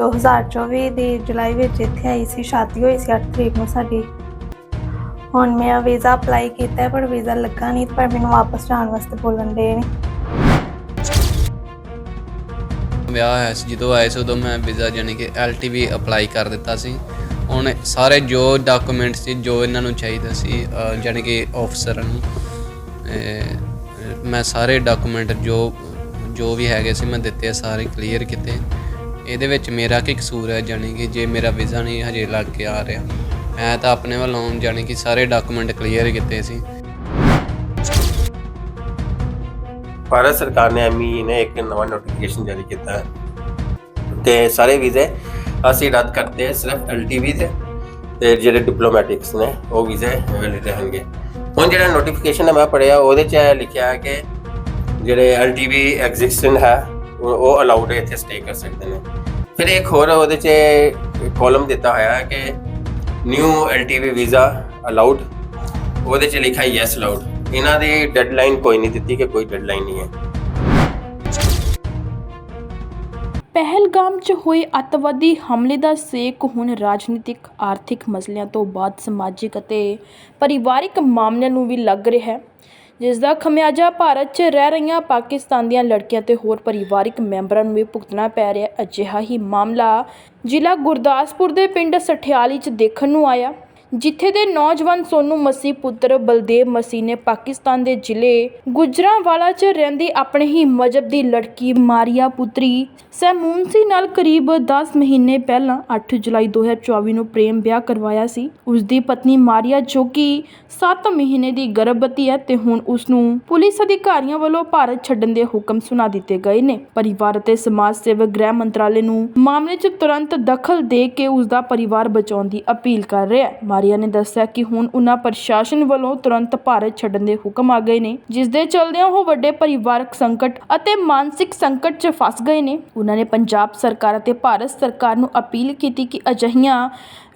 2024 ਦੀ ਜੁਲਾਈ ਵਿੱਚ ਇੱਥੇ ਆਈ ਸੀ ਸ਼ਾਦੀ ਹੋਈ ਸੀ 8 ਤਰੀਕ ਨੂੰ ਸਾਡੀ। ਹੁਣ ਮੈਂ ਵੀਜ਼ਾ ਅਪਲਾਈ ਕੀਤਾ ਪਰ ਵੀਜ਼ਾ ਲੱਗਾ ਨਹੀਂ ਪਰ ਮੈਨੂੰ ਵਾਪਸ ਜਾਣ ਵਾਸਤੇ ਬੋਲਣ ਦੇ ਨੇ। ਵਿਆਹ ਹੋਇਆ ਸੀ ਜਦੋਂ ਆਏ ਸੀ ਉਦੋਂ ਮੈਂ ਵੀਜ਼ਾ ਜਾਨੀ ਕਿ ਐਲਟੀਵੀ ਅਪਲਾਈ ਕਰ ਦਿੱਤਾ ਸੀ। ਹੁਣ ਸਾਰੇ ਜੋ ਡਾਕੂਮੈਂਟ ਸੀ ਜੋ ਇਹਨਾਂ ਨੂੰ ਚਾਹੀਦਾ ਸੀ ਅਹ, ਜਾਣੀ ਕਿ ਆਫਸਰਾਂ ਨੂੰ ਮੈਂ ਸਾਰੇ ਡਾਕੂਮੈਂਟ ਜੋ ਜੋ ਵੀ ਹੈਗੇ ਸੀ ਮੈਂ ਦਿੱਤੇ ਸਾਰੇ ਕਲੀਅਰ ਕੀਤੇ। ਇਹਦੇ ਵਿੱਚ ਮੇਰਾ ਕੀ ਕਸੂਰ ਹੈ, ਜਾਣੀ ਕਿ ਜੇ ਮੇਰਾ ਵੀਜ਼ਾ ਨਹੀਂ ਹਜੇ ਲੱਗ ਕੇ ਆ ਰਿਹਾ, ਮੈਂ ਤਾਂ ਆਪਣੇ ਵੱਲੋਂ ਜਾਣੀ ਕਿ ਸਾਰੇ ਡਾਕੂਮੈਂਟ ਕਲੀਅਰ ਕੀਤੇ ਸੀ। ਭਾਰਤ ਸਰਕਾਰ ਨੇ ਐਮਈ ਨੇ ਇੱਕ ਨਵਾਂ ਨੋਟੀਫਿਕੇਸ਼ਨ ਜਾਰੀ ਕੀਤਾ ਹੈ। ਕਿ ਸਾਰੇ ਵੀਜ਼ੇ ਅਸੀਂ ਰੱਦ ਕਰਦੇ ਹਾਂ ਸਿਰਫ ਐਲਟੀਵੀ ਦੇ, ਤੇ ਜਿਹੜੇ ਡਿਪਲੋਮੈਟਿਕਸ ਨੇ, ਉਹ ਵੀਜ਼ੇ ਵੈਲਿਡ ਰਹਿਣਗੇ। ਹੁਣ ਜਿਹੜਾ ਨੋਟੀਫਿਕੇਸ਼ਨ ਹੈ ਮੈਂ ਪੜਿਆ ਉਹਦੇ 'ਚ ਇਹ ਲਿਖਿਆ ਹੈ ਕਿ ਜਿਹੜੇ ਐਲਟੀਵੀ ਐਗਜ਼ਿਸਟੈਂਟ ਹੈ ਉਹ- ਉਹ ਅਲਾਉਡ ਹੈ ਇੱਥੇ ਸਟੇ ਕਰ ਸਕਦੇ ਨੇ। ਫਿਰ ਇੱਕ ਹੋਰ ਉਹਦੇ 'ਚ ਕਾਲਮ ਦਿੱਤਾ ਹੋਇਆ ਹੈ ਕਿ ਨਿਊ ਐਲਟੀਵੀ ਵੀਜ਼ਾ ਅਲਾਉਡ ਉਹਦੇ 'ਚ ਲਿਖਿਆ ਯੈਸ ਅਲਾਉਡ ਇਹਨਾਂ ਦੀ ਡੈਡਲਾਈਨ ਕੋਈ ਨਹੀਂ ਦਿੱਤੀ ਕਿ ਕੋਈ ਡੈਡਲਾਈਨ ਨਹੀਂ ਹੈ। ਪਹਿਲਗਾਮ 'ਚ ਹੋਏ ਅੱਤਵਾਦੀ ਹਮਲੇ ਦਾ ਸੇਕ ਹੁਣ ਰਾਜਨੀਤਿਕ, ਆਰਥਿਕ ਮਸਲਿਆਂ ਤੋਂ ਬਾਅਦ ਸਮਾਜਿਕ ਅਤੇ ਪਰਿਵਾਰਿਕ ਮਾਮਲਿਆਂ ਨੂੰ ਵੀ ਲੱਗ ਰਿਹਾ ਹੈ। ਜਿਸ ਦਾ ਖਮਿਆਜਾ ਭਾਰਤ 'ਚ ਰਹਿ ਰਹੀਆਂ ਪਾਕਿਸਤਾਨ ਦੀਆਂ ਲੜਕੀਆਂ ਤੇ ਹੋਰ ਪਰਿਵਾਰਕ ਮੈਂਬਰਾਂ ਨੂੰ ਵੀ ਭੁਗਤਣਾ ਪੈ ਰਿਹਾ ਅਜਿਹਾ ਹੀ ਮਾਮਲਾ ਜ਼ਿਲ੍ਹਾ ਗੁਰਦਾਸਪੁਰ ਦੇ ਪਿੰਡ ਸਠਿਆਲੀ 'ਚ ਦੇਖਣ ਨੂੰ ਆਇਆ। ਜਿੱਥੇ ਦੇ ਨੌਜਵਾਨ ਸੋਨੂ ਮਸੀ ਪੁੱਤਰ ਬਲਦੇਵ ਮਸੀ ਨੇ ਪਾਕਿਸਤਾਨ ਦੇ ਜ਼ਿਲ੍ਹੇ ਗੁਜਰਾਂਵਾਲਾ 'ਚ ਰਹਿੰਦੀ ਆਪਣੇ ਹੀ ਮਜਬ ਦੀ ਲੜਕੀ ਮਾਰੀਆ ਪੁੱਤਰੀ ਸੈਮੂਨਸੀ ਨਾਲ ਕਰੀਬ 10 ਮਹੀਨੇ ਪਹਿਲਾਂ 8 ਜੁਲਾਈ 2024 ਨੂੰ ਪ੍ਰੇਮ ਵਿਆਹ ਕਰਵਾਇਆ ਸੀ। ਉਸ ਦੀ ਪਤਨੀ ਮਾਰੀਆ ਜੋ ਕਿ 7 ਮਹੀਨੇ ਦੀ ਗਰਭਵਤੀ ਹੈ ਤੇ ਹੁਣ ਉਸ ਨੂੰ ਪੁਲਿਸ ਅਧਿਕਾਰੀਆਂ ਵੱਲੋਂ ਭਾਰਤ ਛੱਡਣ ਦੇ ਹੁਕਮ ਸੁਣਾ ਦਿੱਤੇ ਗਏ ਨੇ। ਪਰਿਵਾਰ ਅਤੇ ਸਮਾਜ ਸੇਵਕ ਗ੍ਰਹਿ ਮੰਤਰਾਲੇ ਨੂੰ ਮਾਮਲੇ 'ਚ ਤੁਰੰਤ ਦਖਲ ਦੇ ਕੇ ਉਸ ਦਾ ਪਰਿਵਾਰ ਬਚਾਉਣ ਦੀ ਅਪੀਲ ਕਰ ਰਿਹਾ ਹੈ। ਮਾਰੀਆ ਨੇ ਦੱਸਿਆ ਕਿ ਹੁਣ ਉਹਨਾਂ ਪ੍ਰਸ਼ਾਸਨ ਵੱਲੋਂ ਤੁਰੰਤ ਭਾਰਤ ਛੱਡਣ ਦੇ ਹੁਕਮ ਆ ਗਏ ਨੇ, ਜਿਸ ਦੇ ਚਲਦਿਆਂ ਉਹ ਵੱਡੇ ਪਰਿਵਾਰਕ ਸੰਕਟ ਅਤੇ ਮਾਨਸਿਕ ਸੰਕਟ 'ਚ ਫਸ ਗਏ ਨੇ। ਉਹਨਾਂ ਨੇ ਪੰਜਾਬ ਸਰਕਾਰ ਅਤੇ ਭਾਰਤ ਸਰਕਾਰ ਨੂੰ ਅਪੀਲ ਕੀਤੀ ਕਿ ਅਜਿਹੀਆਂ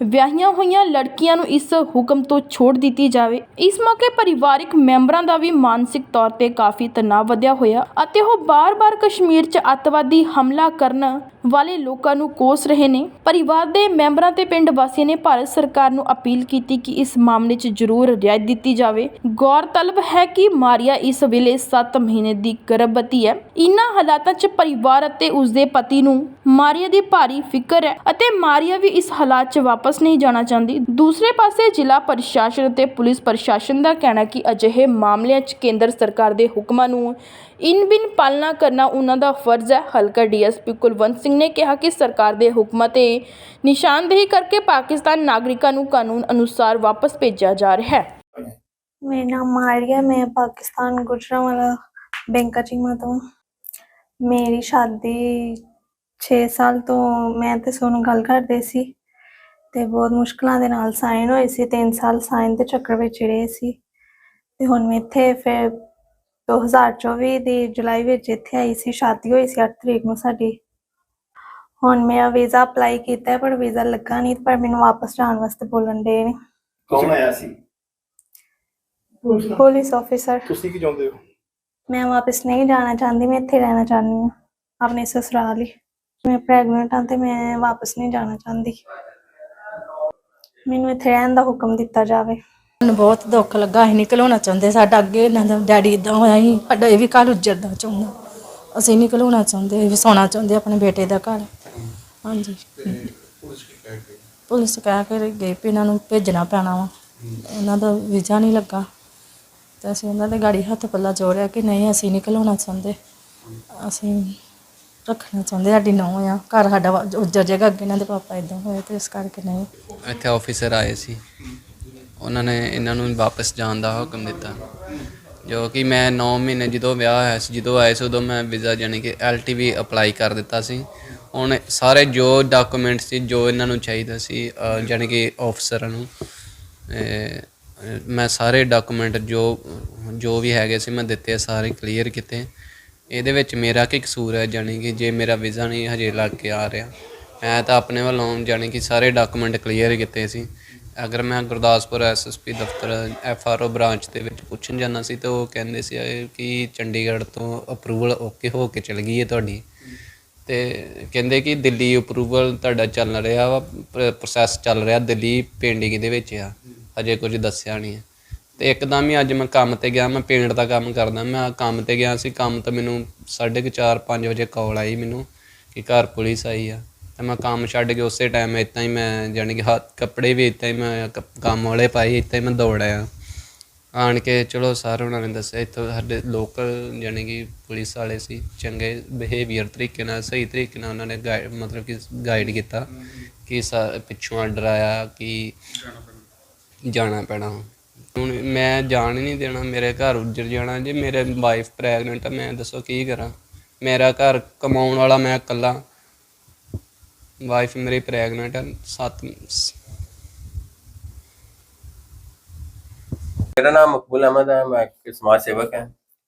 ਵਿਆਹੀਆਂ ਹੋਈਆਂ ਲੜਕੀਆਂ ਨੂੰ ਇਸ ਹੁਕਮ ਤੋਂ ਛੋੜ ਦਿੱਤੀ ਜਾਵੇ। ਇਸ ਮੌਕੇ ਪਰਿਵਾਰਕ ਮੈਂਬਰਾਂ ਦਾ ਵੀ ਮਾਨਸਿਕ ਤੌਰ ਤੇ ਕਾਫੀ ਤਣਾਅ ਵਧਿਆ ਹੋਇਆ ਅਤੇ ਉਹ ਬਾਰ-ਬਾਰ ਕਸ਼ਮੀਰ 'ਚ ਅੱਤਵਾਦੀ ਹਮਲਾ ਕਰਨ ਵਾਲੇ ਲੋਕਾਂ ਨੂੰ ਕੋਸ ਰਹੇ ਨੇ। ਪਰਿਵਾਰ ਦੇ ਮੈਂਬਰਾਂ ਤੇ ਪਿੰਡ ਵਾਸੀਆਂ ਨੇ ਭਾਰਤ ਸਰਕਾਰ ਨੂੰ ਅਪੀਲ ਕੀਤੀ ਕਿ ਇਸ ਮਾਮਲੇ 'ਚ ਜ਼ਰੂਰ ਰਿਆਇਤ ਦਿੱਤੀ ਜਾਵੇ। ਗੌਰਤਲਬ ਹੈ ਕਿ ਮਾਰੀਆ ਇਸ ਵੇਲੇ 7 ਮਹੀਨੇ ਦੀ ਗਰਭਵਤੀ ਹੈ। ਇਨ੍ਹਾਂ ਹਾਲਾਤਾਂ 'ਚ ਪਰਿਵਾਰ ਅਤੇ ਉਸ ਪਤੀ ਨੂੰ ਮਾਰੀਆ ਦੀ ਭਾਰੀ ਫਿਕਰ ਹੈ ਅਤੇ ਮਾਰੀਆ ਵੀ ਇਸ ਹਾਲਾਤ 'ਚ ਵਾਪਸ ਨਹੀਂ ਜਾਣਾ ਚਾਹੁੰਦੀ। ਦੂਸਰੇ ਪਾਸੇ ਜ਼ਿਲ੍ਹਾ ਪ੍ਰਸ਼ਾਸਨ ਅਤੇ ਪੁਲਿਸ ਪ੍ਰਸ਼ਾਸਨ ਦਾ ਕਹਿਣਾ ਕਿ ਅਜਿਹੇ ਮਾਮਲਿਆਂ 'ਚ ਕੇਂਦਰ ਸਰਕਾਰ ਦੇ ਹੁਕਮਾਂ ਨੂੰ ਇਨ ਬਿਨ ਪਾਲਣਾ ਕਰਨਾ ਉਹਨਾਂ ਦਾ ਫਰਜ਼ ਹੈ। ਹਲਕਾ ਡੀਐਸਪੀ ਕੁਲਵੰਤ ਸਿੰਘ ਨੇ ਕਿਹਾ ਕਿ ਸਰਕਾਰ ਦੇ ਹੁਕਮਾਂ ਤੇ ਨਿਸ਼ਾਨਦੇਹੀ ਕਰਕੇ ਪਾਕਿਸਤਾਨ ਨਾਗਰਿਕਾਂ ਨੂੰ ਕਾਨੂੰਨ ਅਨੁਸਾਰ ਵਾਪਸ ਭੇਜਿਆ ਜਾ ਰਿਹਾ ਹੈ। ਮੇਰਾ ਨਾਮ ਮਾਰੀਆ, ਮੈਂ ਪਾਕਿਸਤਾਨ ਗੁਜਰਾਂਵਾਲਾ ਬੈਂਕਾ ਚੀਮਾ ਤੋਂ। ਮੇਰੀ ਸ਼ਾਦੀ 6 ਸਾਲ ਤੋਂ ਮੈਂ ਤੇ ਸੋਨੂੰ ਗੱਲ ਕਰਦੇ ਸੀ ਤੇ ਬਹੁਤ ਮੁਸ਼ਕਲਾਂ ਦੇ ਨਾਲ ਸਾਈਨ ਹੋਏ ਸੀ 3 ਸਾਲ ਸਾਈਨ ਦੇ ਚੱਕਰ ਵਿੱਚ ਰਹੇ ਸੀ। ਤੇ ਹੁਣ ਮੈਂ ਇੱਥੇ ਫਿਰ 2024 ਦੀ ਜੁਲਾਈ ਵਿੱਚ ਇੱਥੇ ਆਈ ਸੀ, ਸ਼ਾਦੀ ਹੋਈ ਸੀ 8 ਤਰੀਕ ਨੂੰ ਸਾਡੀ। ਹੁਣ ਮੈਂ ਵੀਜ਼ਾ ਅਪਲਾਈ ਕੀਤਾ ਹੈ, ਪਰ ਵੀਜ਼ਾ ਲੱਗਾ ਨਹੀਂ ਪਰ ਮੈਨੂੰ ਵਾਪਸ ਜਾਣ ਵਾਸਤੇ ਬੋਲਣ ਦੇ ਨੇ। ਕੌਣ ਆਇਆ ਸੀ? ਪੁਲਿਸ ਆਫੀਸਰ ਤੁਸੀਂ ਕੀ ਚਾਹੁੰਦੇ ਹੋ? ਮੈਂ ਵਾਪਸ ਨਹੀਂ ਜਾਣਾ ਚਾਹੁੰਦੀ ਮੈਂ ਇੱਥੇ ਰਹਿਣਾ ਚਾਹੁੰਦੀ ਹਾਂ ਆਪਣੇ ਸਸੁਰਾਲ ਹੀ ਮੈਂ ਪ੍ਰੈਗਨੈਂਟ ਹਾਂ ਤੇ ਮੈਂ ਵਾਪਸ ਨਹੀਂ ਜਾਣਾ ਚਾਹੁੰਦੀ। ਮੈਨੂੰ ਇੱਥੇ ਰਹਿਣ ਦਾ ਹੁਕਮ ਦਿੱਤਾ ਜਾਵੇ। ਮੈਨੂੰ ਬਹੁਤ ਦੁੱਖ ਲੱਗਾ ਅਸੀਂ ਨਹੀਂ ਘਲਾਉਣਾ ਚਾਹੁੰਦੇ ਸਾਡਾ ਅੱਗੇ ਇਹਨਾਂ ਦਾ ਡੈਡੀ ਇਦਾਂ ਹੋਇਆ ਸੀ ਸਾਡਾ ਇਹ ਵੀ ਘਰ ਉੱਜੜਦਾ ਚਾਹੁੰਦਾ। ਅਸੀਂ ਨਹੀਂ ਘਲਾਉਣਾ ਚਾਹੁੰਦੇ ਵਸਾਉਣਾ ਚਾਹੁੰਦੇ ਆਪਣੇ ਬੇਟੇ ਦਾ ਘਰ। ਹਾਂਜੀ। ਪੁਲਿਸ ਕਹਿ ਕੇ ਗਏ ਵੀ ਇਹਨਾਂ ਨੂੰ ਭੇਜਣਾ ਪੈਣਾ ਵਾ। ਉਹਨਾਂ ਦਾ ਵੀਜ਼ਾ ਨਹੀਂ ਲੱਗਾ। ਤੇ ਅਸੀਂ ਉਹਨਾਂ ਦੇ ਗਾੜੀ ਹੱਥ ਪੱਲਾ ਜੋੜਿਆ ਕਿ ਨਹੀਂ ਅਸੀਂ ਨਹੀਂ ਘਲਾਉਣਾ ਚਾਹੁੰਦੇ। ਅਸੀਂ ਰੱਖਣਾ ਚਾਹੁੰਦੇ ਸਾਡੀ ਨੌਂ ਆ। ਘਰ ਸਾਡਾ ਵਾ- ਉੱਜੜ ਜਾਏਗਾ ਅੱਗੇ ਇਹਨਾਂ ਦੇ ਪਾਪਾ ਇਦਾਂ ਹੋਏ ਤੇ ਇਸ ਕਰਕੇ ਨਹੀਂ। ਇੱਥੇ ਆਫੀਸਰ ਆਏ ਸੀ। ਉਹਨਾਂ ਨੇ ਇਹਨਾਂ ਨੂੰ ਵਾਪਸ ਜਾਣ ਦਾ ਹੁਕਮ ਦਿੱਤਾ। ਜੋ ਕਿ ਮੈਂ 9 ਮਹੀਨੇ ਜਦੋਂ ਵਿਆਹ ਹੋਇਆ ਸੀ ਜਦੋਂ ਆਏ ਸੀ ਉਦੋਂ ਮੈਂ ਵੀਜ਼ਾ ਜਾਨੀ ਕਿ ਐਲਟੀਵੀ ਅਪਲਾਈ ਕਰ ਦਿੱਤਾ ਸੀ। ਹੁਣ ਸਾਰੇ ਜੋ ਡਾਕੂਮੈਂਟ ਸੀ ਜੋ ਇਹਨਾਂ ਨੂੰ ਚਾਹੀਦਾ ਸੀ ਅਹ, ਜਾਣੀ ਕਿ ਆਫਸਰਾਂ ਨੂੰ ਮੈਂ ਸਾਰੇ ਡਾਕੂਮੈਂਟ ਜੋ ਜੋ ਵੀ ਹੈਗੇ ਸੀ ਮੈਂ ਦਿੱਤੇ ਸਾਰੇ ਕਲੀਅਰ ਕੀਤੇ। ਇਹਦੇ ਵਿੱਚ ਮੇਰਾ ਕੀ ਕਸੂਰ ਹੈ ਜਾਣੀ ਕਿ ਜੇ ਮੇਰਾ ਵੀਜ਼ਾ ਨਹੀਂ ਹਜੇ ਲੱਗ ਕੇ ਆ ਰਿਹਾ ਮੈਂ ਤਾਂ ਆਪਣੇ ਵੱਲੋਂ ਜਾਣੀ ਕਿ ਸਾਰੇ ਡਾਕੂਮੈਂਟ ਕਲੀਅਰ ਕੀਤੇ ਸੀ। ਅਗਰ ਮੈਂ ਗੁਰਦਾਸਪੁਰ ਐਸਐਸਪੀ ਦਫ਼ਤਰ ਐਫਆਰਓ ਬ੍ਰਾਂਚ ਦੇ ਵਿੱਚ ਪੁੱਛਣ ਜਾਣਾ ਸੀ ਤਾਂ ਉਹ ਕਹਿੰਦੇ ਸੀ ਕਿ ਚੰਡੀਗੜ੍ਹ ਤੋਂ ਅਪਰੂਵਲ ਓਕੇ ਹੋ ਕੇ ਚਲ ਗਈ ਹੈ ਤੁਹਾਡੀ? ਤੇ ਕਹਿੰਦੇ ਕਿ ਦਿੱਲੀ ਅਪਰੂਵਲ ਤੁਹਾਡਾ ਚੱਲ ਰਿਹਾ ਵਾ ਪ੍ਰੋਸੈਸ ਚੱਲ ਰਿਹਾ ਦਿੱਲੀ ਪੇਂਡਿੰਗ ਦੇ ਵਿੱਚ ਆ ਅਜੇ ਕੁਝ ਦੱਸਿਆ ਨਹੀਂ ਹੈ। ਤੇ ਇੱਕਦਮ ਹੀ ਅੱਜ ਮੈਂ ਕੰਮ ਤੇ ਗਿਆ, ਮੈਂ ਪੇਂਟ ਦਾ ਕੰਮ ਕਰਦਾ, ਮੈਂ ਕੰਮ ਤੇ ਗਿਆ ਸੀ, ਕੰਮ ਤੋਂ ਮੈਨੂੰ 4:30 5 ਵਜੇ ਕਾਲ ਆਈ ਮੈਨੂੰ ਕਿ ਘਰ ਪੁਲਿਸ ਆਈ ਆ। ਤੇ ਮੈਂ ਕੰਮ ਛੱਡ ਕੇ ਉਸੇ ਟਾਈਮ ਇਤਾਂ ਹੀ ਮੈਂ, ਜਾਣੀ ਕਿ ਹੱਥ ਕੱਪੜੇ ਵੀ ਇਤਾਂ ਹੀ ਮੈਂ, ਕ- ਕੰਮ ਵਾਲੇ ਪਾਈ ਇਤਾਂ ਹੀ ਮੈਂ ਦੌੜਿਆ ਆਣ ਕੇ ਚਲੋ ਸਰ ਉਹਨਾਂ ਨੇ ਦੱਸਿਆ, ਇੱਥੋਂ ਸਾਡੇ ਲੋਕਲ ਜਾਣੀ ਕਿ ਪੁਲਿਸ ਵਾਲੇ ਸੀ, ਚੰਗੇ ਬਿਹੇਵੀਅਰ ਤਰੀਕੇ ਨਾਲ, ਸਹੀ ਤਰੀਕੇ ਨਾਲ ਉਹਨਾਂ ਨੇ ਗਾਈਡ ਮਤਲਬ ਕਿ ਗਾਈਡ ਕੀਤਾ ਕਿ ਸਾ- ਪਿੱਛੋਂ ਆਰਡਰ ਆਇਆ ਕਿ ਜਾਣਾ ਪੈਣਾ। ਹੁਣ ਮੈਂ ਜਾਣ ਹੀ ਨਹੀਂ ਦੇਣਾ, ਮੇਰੇ ਘਰ ਉੱਜੜ ਜਾਣਾ, ਜੇ ਮੇਰੇ ਵਾਈਫ ਪ੍ਰੈਗਨੈਂਟ ਆ, ਮੈਂ ਦੱਸੋ ਕੀ ਕਰਾਂ? ਮੇਰਾ ਘਰ ਕਮਾਉਣ ਵਾਲਾ ਮੈਂ ਇਕੱਲਾ। ਵਾਈਫ ਮੇਰੀ ਪ੍ਰੈਗਨੈਂਟ ਹੈ ਸੱਤ ਮੇਰਾ ਨਾਮ ਮਕਬੂਲ ਅਹਿਮਦ ਹੈ, ਮੈਂ ਇੱਕ ਸਮਾਜ ਸੇਵਕ ਹਾਂ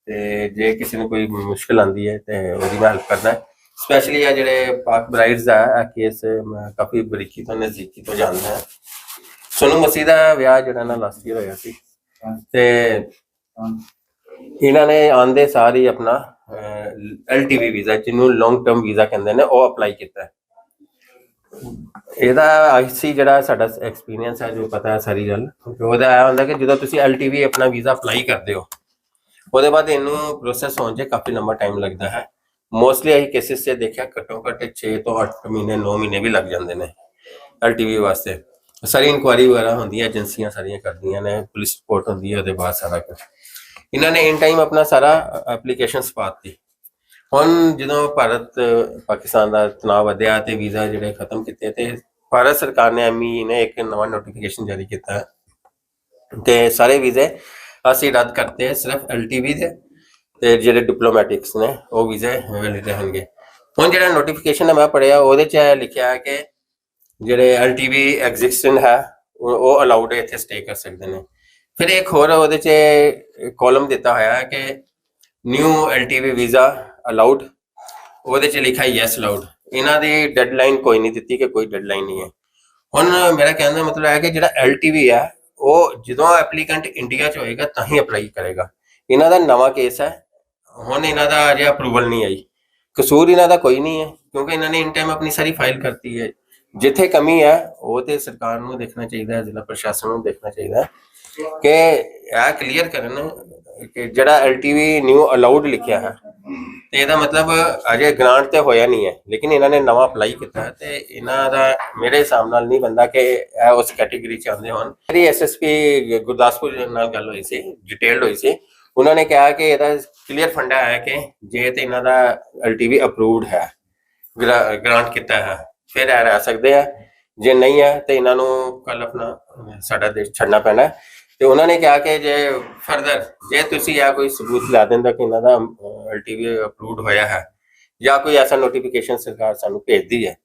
ਤੇ ਜੇ ਕਿਸੇ ਨੂੰ ਕੋਈ ਮੁਸ਼ਕਲ ਆਂਦੀ ਹੈ ਤੇ ਉਹਦੀ ਮੈਂ ਹੈਲਪ ਕਰਦਾ ਸਪੈਸ਼ਲੀ ਆ ਜਿਹੜੇ ਪਾਕ ਬ੍ਰਾਈਡਸ ਆ ਇਹ ਕੇਸ ਮੈਂ ਕਾਫੀ ਬਰੀਕੀ ਤੋਂ, ਨਜ਼ਦੀਕੀ ਤੋਂ ਜਾਣਦਾ ਹਾਂ। ਸੋਨੂ ਮਸੀਹ ਦਾ ਵਿਆਹ ਜਿਹੜਾ ਨਾ ਲਾਸਟ ਈਅਰ ਹੋਇਆ ਸੀ ਤੇ ਇਹਨਾਂ ਨੇ ਆਂਦੇ ਹੀ ਆਪਣਾ ਐਲਟੀਵੀ ਵੀਜ਼ਾ ਜਿਹਨੂੰ ਲੌਂਗ ਟਰਮ ਵੀਜ਼ਾ ਕਹਿੰਦੇ ਨੇ, ਉਹ ਅਪਲਾਈ ਕੀਤਾ ਇਹਦਾ ਆਈਸੀ ਜਿਹੜਾ ਸਾਡਾ ਐਕਸਪੀਰੀਅੰਸ ਹੈ, ਜੋ ਪਤਾ ਹੈ ਸਾਰੀ ਗੱਲ। ਉਹਦਾ ਇਹ ਹੁੰਦਾ ਕਿ ਜਦੋਂ ਤੁਸੀਂ ਐਲਟੀਵੀ ਆਪਣਾ ਵੀਜ਼ਾ ਅਪਲਾਈ ਕਰਦੇ ਹੋ, ਉਹਦੇ ਬਾਅਦ ਇਹਨੂੰ ਪ੍ਰੋਸੈਸ ਹੋਣ 'ਚ ਕਾਫੀ ਲੰਬਾ ਟਾਈਮ ਲੱਗਦਾ ਹੈ। ਮੋਸਟਲੀ ਅਸੀਂ ਕੇਸਿਸ 'ਚ ਦੇਖਿਆ, ਘੱਟੋ ਘੱਟ 6 ਤੋਂ 8 ਮਹੀਨੇ 9 ਮਹੀਨੇ ਵੀ ਲੱਗ ਜਾਂਦੇ ਨੇ ਐਲਟੀਵੀ ਵਾਸਤੇ। ਸਾਰੀ ਇਨਕੁਆਰੀ ਵਗੈਰਾ ਹੁੰਦੀ ਹੈ ਏਜੰਸੀਆਂ ਸਾਰੀਆਂ ਕਰਦੀਆਂ ਨੇ ਪੁਲਿਸ ਰਿਪੋਰਟ ਹੁੰਦੀ ਹੈ, ਉਹਦੇ ਬਾਅਦ ਸਾਰਾ ਕੁਝ ਇਹਨਾਂ ਨੇ ਇਨ ਟਾਈਮ ਆਪਣਾ ਸਾਰਾ ਐਪਲੀਕੇਸ਼ਨਸ ਪਾਤੀ ਹੁਣ ਜਦੋਂ ਭਾਰਤ, ਪਾਕਿਸਤਾਨ ਦਾ ਤਣਾਅ ਵਧਿਆ ਤੇ ਵੀਜ਼ਾ ਜਿਹੜੇ ਖਤਮ ਕੀਤੇ ਤੇ ਭਾਰਤ ਸਰਕਾਰ ਨੇ ਐਮਈ ਨੇ ਇੱਕ ਨਵਾਂ ਨੋਟੀਫਿਕੇਸ਼ਨ ਜਾਰੀ ਕੀਤਾ। ਹੈ ਤੇ ਸਾਰੇ ਵੀਜ਼ੇ ਅਸੀਂ ਰੱਦ ਕਰਤੇ, ਸਿਰਫ ਐਲਟੀਵੀ ਦੇ ਤੇ ਜਿਹੜੇ ਡਿਪਲੋਮੈਟਿਕਸ ਨੇ, ਉਹ ਵੀਜ਼ੇ ਵੈਲਿਡ ਰਹਿਣਗੇ। ਹੁਣ ਜਿਹੜਾ ਨੋਟੀਫਿਕੇਸ਼ਨ ਮੈਂ ਪੜਿਆ ਉਹਦੇ ਚ ਲਿਖਿਆ ਹੈ ਕਿ ਜਿਹੜੇ ਐਲਟੀਵੀ ਐਗਜ਼ਿਸਟੈਂਟ ਹੈ, ਉਹ ਉਹ ਅਲਾਉਡ ਹੈ ਇੱਥੇ ਸਟੇ ਕਰ ਸਕਦੇ ਨੇ। ਫਿਰ ਇੱਕ ਹੋਰ ਉਹਦੇ ਚ ਕਾਲਮ ਦਿੱਤਾ ਹੋਇਆ ਹੈ ਕਿ ਨਿਊ ਐਲਟੀਵੀ ਵੀਜ਼ਾ ਅਲਾਉਡ ਉਹਦੇ ਚ ਲਿਖਿਆ ਯੈਸ ਅਲਾਉਡ ਇਹਨਾਂ ਦੀ ਡੈਡਲਾਈਨ ਕੋਈ ਨਹੀਂ ਦਿੱਤੀ ਕਿ ਕੋਈ ਡੈਡਲਾਈਨ ਨਹੀਂ ਹੈ। ਹੁਣ ਮੇਰਾ ਕਹਿਣ ਦਾ ਮਤਲਬ ਹੈ ਕਿ ਜਿਹੜਾ ਐਲਟੀਵੀ ਹੈ ਉਹ ਜਦੋਂ ਐਪਲੀਕੈਂਟ ਇੰਡੀਆ ਚ ਹੋਏਗਾ ਤਾਂ ਹੀ ਅਪਲਾਈ ਕਰੇਗਾ। ਇਹਨਾਂ ਦਾ ਨਵਾਂ ਕੇਸ ਹੈ। ਹੁਣ ਇਹਨਾਂ ਦਾ ਅਜੇ ਅਪਰੂਵਲ ਨਹੀਂ ਆਈ। ਕਸੂਰ ਇਹਨਾਂ ਦਾ ਕੋਈ ਨਹੀਂ ਹੈ, ਕਿਉਂਕਿ ਇਹਨਾਂ ਨੇ ਇਨ ਟਾਈਮ ਆਪਣੀ ਸਾਰੀ ਫਾਈਲ ਕਰਤੀ ਹੈ। ਜਿੱਥੇ ਕਮੀ ਹੈ, ਉਹ ਤੇ ਸਰਕਾਰ ਨੂੰ ਦੇਖਣਾ ਚਾਹੀਦਾ ਹੈ, ਜ਼ਿਲ੍ਹਾ ਪ੍ਰਸ਼ਾਸਨ ਨੂੰ ਦੇਖਣਾ ਚਾਹੀਦਾ ਕਿ ਇਹ ਕਲੀਅਰ ਕਰਨ ਕਿ ਜਿਹੜਾ ਐਲਟੀਵੀ ਨਿਊ ਅਲਾਉਡ ਲਿਖਿਆ ਹੈ ਤੇ ਇਹਦਾ ਮਤਲਬ ਅਜੇ ਗ੍ਰਾਂਟ ਤੇ ਹੋਇਆ ਨਹੀਂ ਹੈ, ਲੇਕਿਨ ਇਹਨਾਂ ਨੇ ਨਵਾਂ ਅਪਲਾਈ ਕੀਤਾ ਹੈ ਤੇ ਇਹਨਾਂ ਦਾ ਮੇਰੇ ਹਿਸਾਬ ਨਾਲ ਨਹੀਂ ਬੰਦਾ ਕਿ ਇਹ ਉਸ ਕੈਟਾਗਰੀ ਚ ਆਉਂਦੇ ਹੋਣ। ਮੇਰੀ ਐਸਐਸਪੀ ਗੁਰਦਾਸਪੁਰ ਨਾਲ ਗੱਲ ਹੋਈ ਸੀ ਡਿਟੇਲਡ ਹੋਈ ਸੀ। ਉਹਨਾਂ ਨੇ ਕਿਹਾ ਕਿ ਇਹਦਾ ਕਲੀਅਰ ਫੰਡਾ ਹੈ ਕਿ ਜੇ ਤੇ ਇਹਨਾਂ ਦਾ ਐਲਟੀਵੀ ਅਪਰੂਵਡ ਹੈ ਗ੍ਰਾਂਟ ਕੀਤਾ ਹੈ, ਫਿਰ ਇਹ ਰਹਿ ਸਕਦੇ ਆ। ਜੇ ਨਹੀਂ ਹੈ ਤੇ ਇਹਨਾਂ ਨੂੰ ਕੱਲ ਆਪਣਾ ਸਾਡਾ ਦੇਸ਼ ਛੱਡਣਾ ਪੈਣਾ ਤੇ ਉਹਨਾਂ ਨੇ ਕਿਹਾ ਕਿ ਜੇ ਫਰਦਰ ਜੇ ਤੁਸੀਂ ਆ ਕੋਈ ਸਬੂਤ ਲਾ ਦਿੰਦਾ ਕਿ ਇਹਨਾਂ ਦਾ ਐਲਟੀਵੀ ਅਪਰੂਵਡ ਹੋਇਆ ਹੈ, ਜਾਂ ਕੋਈ ਐਸਾ ਨੋਟੀਫਿਕੇਸ਼ਨ ਸਰਕਾਰ ਸਾਨੂੰ ਭੇਜਦੀ ਹੈ,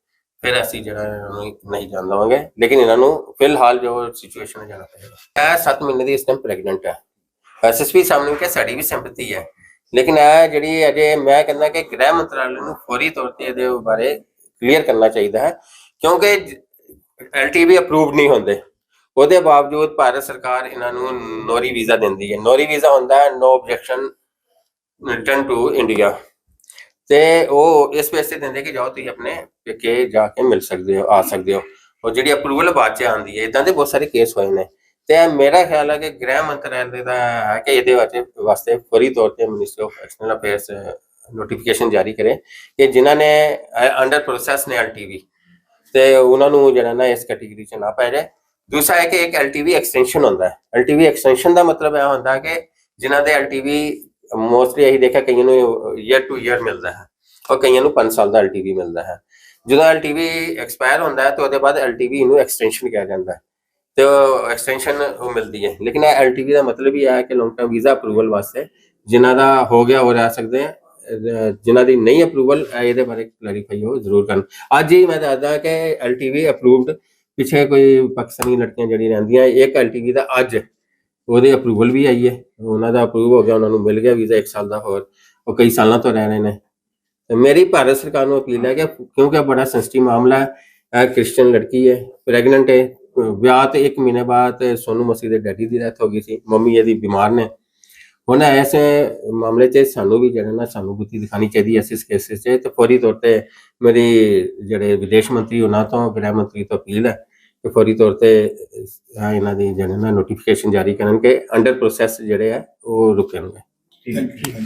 ਫਿਰ ਅਸੀਂ ਜਿਹੜਾ ਇਹਨਾਂ ਨੂੰ ਨਹੀਂ ਜਾਣ ਦੇਵਾਂਗੇ। ਲੇਕਿਨ ਇਹਨਾਂ ਨੂੰ ਫਿਲਹਾਲ ਜੋ ਸਿਚੁਏਸ਼ਨ ਹੈ, ਜਾਣਾ ਪਏਗਾ। ਇਹ 7 ਮਹੀਨੇ ਦੀ ਇਸ ਟਾਈਮ ਪ੍ਰੈਗਨੈਂਟ ਹੈ। ਐਸਐਸਪੀ ਸਾਹਮਣੇ ਕਿ ਸਾਡੀ ਵੀ ਸੰਪਤੀ ਹੈ। ਲੇਕਿਨ ਇਹ ਜਿਹੜੀ ਅਜੇ ਮੈਂ ਕਹਿੰਦਾ ਕਿ ਗ੍ਰਹਿ ਮੰਤਰਾਲੇ ਨੂੰ ਫੌਰੀ ਤੌਰ ਤੇ ਇਹਦੇ ਬਾਰੇ ਕਲੀਅਰ ਕਰਨਾ ਚਾਹੀਦਾ ਹੈ, ਕਿਉਂਕਿ ਐਲਟੀਵੀ ਅਪਰੂਵਡ ਨਹੀਂ ਹੁੰਦੇ। ਉਹਦੇ ਬਾਵਜੂਦ ਭਾਰਤ ਸਰਕਾਰ ਇਹਨਾਂ ਨੂੰ ਨੋਰੀ ਵੀਜ਼ਾ ਦਿੰਦੀ ਹੈ। ਨੋਰੀ ਵੀਜ਼ਾ ਹੁੰਦਾ ਹੈ no objection return to India ਤੇ ਉਹ ਇਸ ਬੇਸ ਦਿੰਦੇ ਕਿ ਜਾਓ, ਤੁਸੀਂ ਆਪਣੇ ਪੇਕੇ ਜਾ ਕੇ ਮਿਲ ਸਕਦੇ ਹੋ, ਆ ਸਕਦੇ ਹੋ। ਉਹ ਜਿਹੜੀ ਅਪਰੂਵਲ ਬਾਅਦ ਚ ਆਉਂਦੀ ਹੈ ਇਦਾਂ ਦੇ ਬਹੁਤ ਸਾਰੇ ਕੇਸ ਹੋਏ ਨੇ। ਤੇ ਮੇਰਾ ਖਿਆਲ ਹੈ ਕਿ ਗ੍ਰਹਿ ਮੰਤਰਾਲੇ ਦਾ ਹੈ ਕਿ ਇਹਦੇ ਵਾਸਤੇ ਵਾਸਤੇ ਫੌਰੀ ਤੌਰ ਤੇ minister of external affairs notification ਜਾਰੀ ਕਰੇ ਕਿ ਜਿਨ੍ਹਾਂ ਨੇ ਅੰਡਰ ਪ੍ਰੋਸੈਸ ਨੇ ਐਲਟੀਵੀ ਤੇ ਉਹਨਾਂ ਨੂੰ ਜਿਹੜਾ ਨਾ ਇਸ ਕੈਟਾਗਰੀ ਚ ਨਾ ਪਾਇਆ ਜਾਏ। ਦੂਸਰਾ ਹੈ ਕਿ ਇੱਕ ਐਲਟੀਵੀ ਐਕਸਟੈਂਸ਼ਨ ਹੁੰਦਾ ਹੈ। ਐਲਟੀਵੀ ਐਕਸਟੈਂਸ਼ਨ ਦਾ ਮਤਲਬ ਇਹ ਹੁੰਦਾ ਕਿ ਜਿਨ੍ਹਾਂ ਦੇ ਐਲਟੀਵੀ ਮੋਸਟਲੀ ਅਸੀਂ ਦੇਖਿਆ ਕਈਆਂ ਨੂੰ ਈਅਰ ਟੂ ਈਅਰ ਮਿਲਦਾ ਹੈ ਔਰ ਕਈਆਂ ਨੂੰ 5 ਸਾਲ ਦਾ ਐਲਟੀਵੀ ਮਿਲਦਾ ਹੈ। ਜਦੋਂ ਐਲਟੀਵੀ ਐਕਸਪਾਇਰ ਹੁੰਦਾ ਹੈ ਤਾਂ ਉਹਦੇ ਬਾਅਦ ਐਲਟੀਵੀ ਨੂੰ ਐਕਸਟੈਂਸ਼ਨ ਕਿਹਾ ਜਾਂਦਾ ਹੈ। ਤੇ ਐਕਸਟੈਂਸ਼ਨ ਉਹ ਮਿਲਦੀ ਹੈ। ਲੇਕਿਨ ਇਹ ਐਲਟੀਵੀ ਦਾ ਮਤਲਬ ਇਹ ਹੈ ਕਿ ਲੌਂਗ ਟਰਮ ਵੀਜ਼ਾ ਅਪਰੂਵਲ ਵਾਸਤੇ ਜਿਨ੍ਹਾਂ ਦਾ ਹੋ ਗਿਆ ਉਹ ਰਹਿ ਸਕਦੇ ਆ ਅਹ ਜਿਨ੍ਹਾਂ ਦੀ ਨਹੀਂ ਅਪਰੂਵਲ ਇਹਦੇ ਬਾਰੇ ਕਲੈਰੀਫਾਈ ਹੋ ਜ਼ਰੂਰ ਕਰਨ। ਅੱਜ ਹੀ ਮੈਂ ਦੱਸਦਾ ਕਿ ਐਲਟੀਵੀ ਅਪਰੂਵਡ ਪਿੱਛੇ ਕੋਈ ਪਾਕਿਸਤਾਨੀ ਲੜਕੀਆਂ ਜਿਹੜੀ ਰਹਿੰਦੀਆਂ ਇੱਕ ਐਲਟੀਵੀ ਦਾ ਅੱਜ ਉਹਦੇ ਅਪਰੂਵਲ ਵੀ ਆਈ ਹੈ। ਉਹਨਾਂ ਦਾ ਅਪਰੂਵ ਹੋ ਗਿਆ, ਉਹਨਾਂ ਨੂੰ ਮਿਲ ਗਿਆ ਵੀਜ਼ਾ 1 ਸਾਲ ਦਾ ਹੋਰ। ਉਹ ਕਈ ਸਾਲਾਂ ਤੋਂ ਰਹਿ ਰਹੇ ਨੇ। ਤੇ ਮੇਰੀ ਭਾਰਤ ਸਰਕਾਰ ਨੂੰ ਅਪੀਲ ਹੈ ਕਿ ਕਿਉਂਕਿ ਬੜਾ ਸੈਂਸਿਟਿਵ ਮਾਮਲਾ ਹੈ, ਇਹ ਕ੍ਰਿਸਚੀਅਨ ਲੜਕੀ ਹੈ ਪ੍ਰੈਗਨੈਂਟ ਹੈ, ਵਿਆਹ ਤੇ 1 ਮਹੀਨੇ ਬਾਅਦ ਸੋਨੂ ਮਸੀਹ ਦੇ ਡੈਡੀ ਦੀ ਡੈਥ ਹੋ ਗਈ ਸੀ, ਮੰਮੀ ਇਹਦੀ ਬਿਮਾਰ ਨੇ। ਹੁਣ ਐਸੇ ਮਾਮਲੇ 'ਚ ਸਾਨੂੰ ਵੀ ਜਿਹੜਾ ਨਾ ਸਾਨੂੰ ਬੁੱਧੀ ਦਿਖਾਣੀ ਚਾਹੀਦੀ ਹੈ ਇਸ ਕੇਸ 'ਚ ਤੇ ਫੌਰੀ ਤੌਰ ਤੇ ਮੇਰੀ ਜਿਹੜੇ ਵਿਦੇਸ਼ ਮੰਤਰੀ ਉਹਨਾਂ ਤੋਂ, ਗ੍ਰਹਿ ਮੰਤਰੀ ਤੋਂ ਅਪੀਲ ਹੈ ਕਿ ਫੌਰੀ ਤੌਰ ਤੇ ਇਹਨਾਂ ਦੀ ਜਿਹੜੇ ਨਾ ਨੋਟੀਫਿਕੇਸ਼ਨ ਜਾਰੀ ਕਰਨ ਕਿ ਅੰਡਰ ਪ੍ਰੋਸੈਸ ਜਿਹੜੇ ਆ ਉਹ ਰੁਕਣਗੇ ਠੀਕ ਹੈ।